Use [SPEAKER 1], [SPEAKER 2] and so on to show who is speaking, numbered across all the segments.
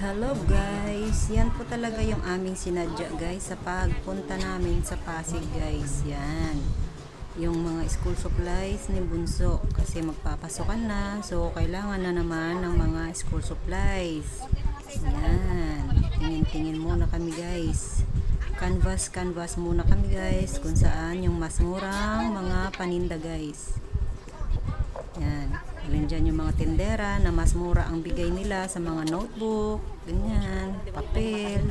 [SPEAKER 1] Hello guys, yan po talaga yung aming sinadya guys sa pagpunta namin sa Pasig guys. Yan. Yung mga school supplies ni Bunso kasi magpapasokan na. So kailangan na naman ng mga school supplies. Yan. Tingin-tingin muna kami guys. Canvas, canvas muna kami guys kung saan yung mas murang mga paninda guys. Yan. Alin dyan yung mga tindera na mas mura ang bigay nila sa mga notebook, ganyan, papel,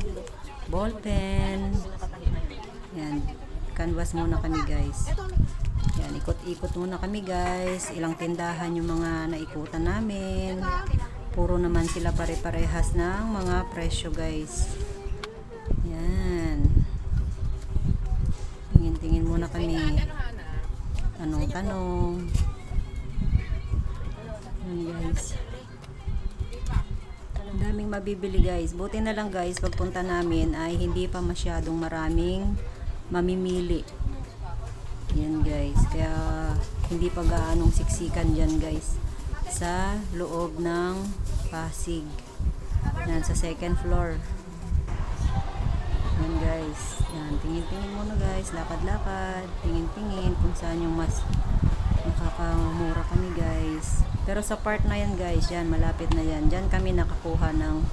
[SPEAKER 1] ballpen. Yan. Canvas muna kami guys. Yan, ikot-ikot muna kami guys. Ilang tindahan yung mga naikutan namin. Puro naman sila pare-parehas ng mga presyo guys. Yan. Tingin-tingin muna kami. Tanong-tanong. Yan mabibili guys. Buti na lang guys, pagpunta namin ay hindi pa masyadong maraming mamimili. Yan guys. Kaya hindi pa gaanong siksikan dyan guys. Sa loob ng Pasig. Yan sa second floor. Yan guys. Yan. Tingin-tingin muna guys. Lakad-lakad. Tingin-tingin kung saan yung mas makakamura kami guys. Pero sa part na yan guys, yan malapit na yan. Diyan kami nakakuha ng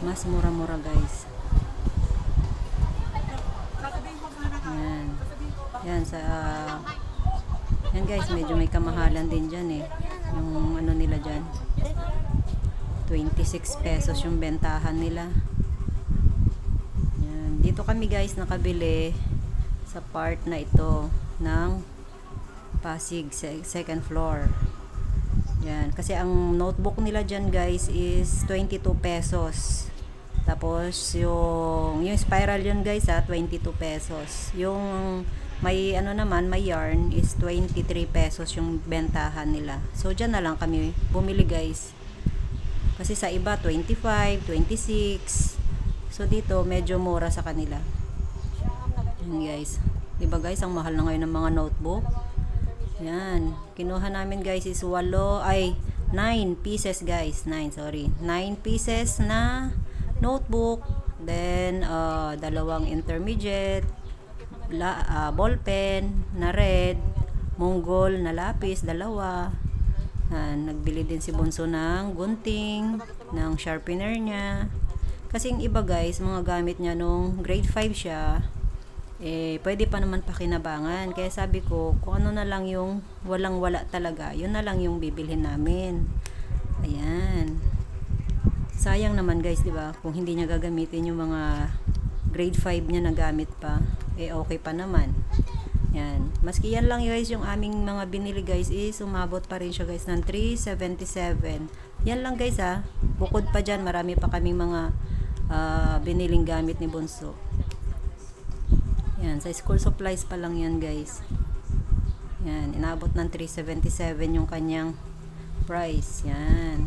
[SPEAKER 1] mas mura-mura guys. Yan. Yan sa yan guys, medyo may kamahalan din dyan eh. Yung ano nila dyan. 26 pesos yung bentahan nila. Yan. Dito kami guys nakabili sa part na ito ng Pasig se- second floor. Yan. Kasi ang notebook nila dyan guys is 22 pesos. Tapos yung yung spiral yun guys ha, 22 pesos. Yung may ano naman, may yarn is 23 pesos yung bentahan nila. So dyan na lang kami bumili guys. Kasi sa iba 25, 26. So dito medyo mura sa kanila. Yan guys. 'Di guys, ang mahal na ngayon ng mga notebook. Yan. Kinuha namin guys is 8 ay 9 pieces guys. 9, sorry. 9 pieces na notebook. Then uh, dalawang intermediate la, uh, ballpen na red, Mongol na lapis, dalawa. Uh, nagbili din si Bunso ng gunting, ng sharpener niya. Kasi yung iba guys, mga gamit niya nung grade 5 siya, eh, pwede pa naman pakinabangan. Kaya sabi ko, kung ano na lang yung walang wala talaga, yun na lang yung bibilhin namin. Ayan. Sayang naman guys, di ba? Kung hindi niya gagamitin yung mga grade 5 niya na gamit pa, eh okay pa naman. Yan. Maski yan lang guys, yung aming mga binili guys is umabot pa rin siya guys ng 377. Yan lang guys ha. Bukod pa dyan, marami pa kaming mga ah, biniling gamit ni Bunso. Yan, sa school supplies pa lang yan guys. Yan, inabot ng 377 yung kanyang price. Yan.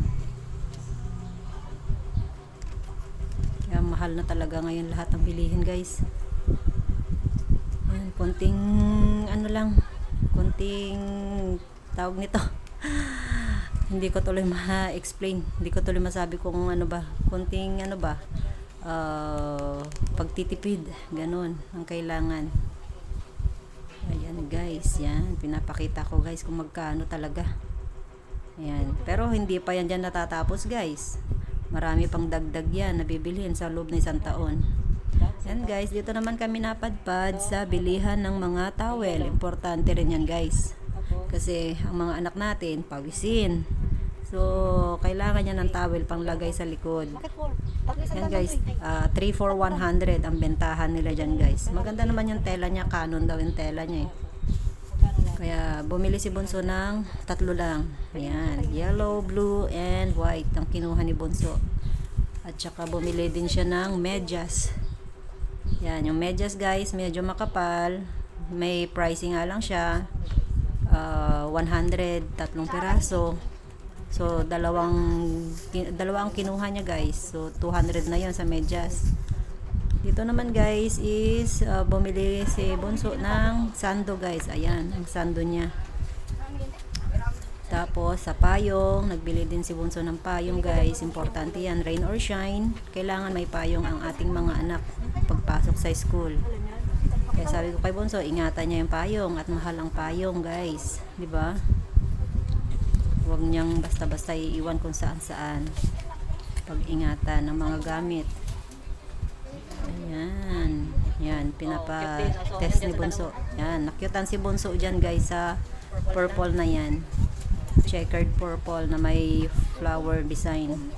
[SPEAKER 1] Kaya mahal na talaga ngayon lahat ng bilihin guys. Yan, konting ano lang, konting tawag nito. Hindi ko tuloy ma-explain. Hindi ko tuloy masabi kung ano ba, konting ano ba, uh, pagtitipid, ganun ang kailangan. Ayan guys, yan. Pinapakita ko guys kung magkano talaga. Ayan. Pero hindi pa yan dyan natatapos guys. Marami pang dagdag yan na bibilhin sa loob ng isang taon. Yan guys, dito naman kami napadpad sa bilihan ng mga towel. Importante rin yan guys. Kasi ang mga anak natin, pawisin. So, kailangan niya ng towel pang lagay sa likod. Yan guys, uh, 3 for 100 ang bentahan nila dyan guys. Maganda naman yung tela niya, canon daw yung tela niya eh. Kaya bumili si Bunso ng tatlo lang. Ayan, yellow, blue, and white ang kinuha ni Bunso. At saka bumili din siya ng medyas. Yan, yung medyas guys, medyo makapal. May pricing nga lang siya. Uh, 100, tatlong piraso. So, dalawang, dalawa ang kinuha niya guys. So, 200 na yon sa medyas. Dito naman guys is uh, bumili si Bunso ng sando guys. Ayan, ang sando niya. Tapos, sa payong, nagbili din si Bunso ng payong guys. Importante yan, rain or shine. Kailangan may payong ang ating mga anak pagpasok sa school. Kaya sabi ko kay Bunso, ingatan niya yung payong at mahal ang payong guys. ba? Huwag niyang basta-basta iiwan kung saan-saan. Pag-ingatan ng mga gamit. Ayan. Yan, pinapa-test ni Bunso. Yan, nakyutan si Bunso dyan guys sa purple na yan. Checkered purple na may flower design.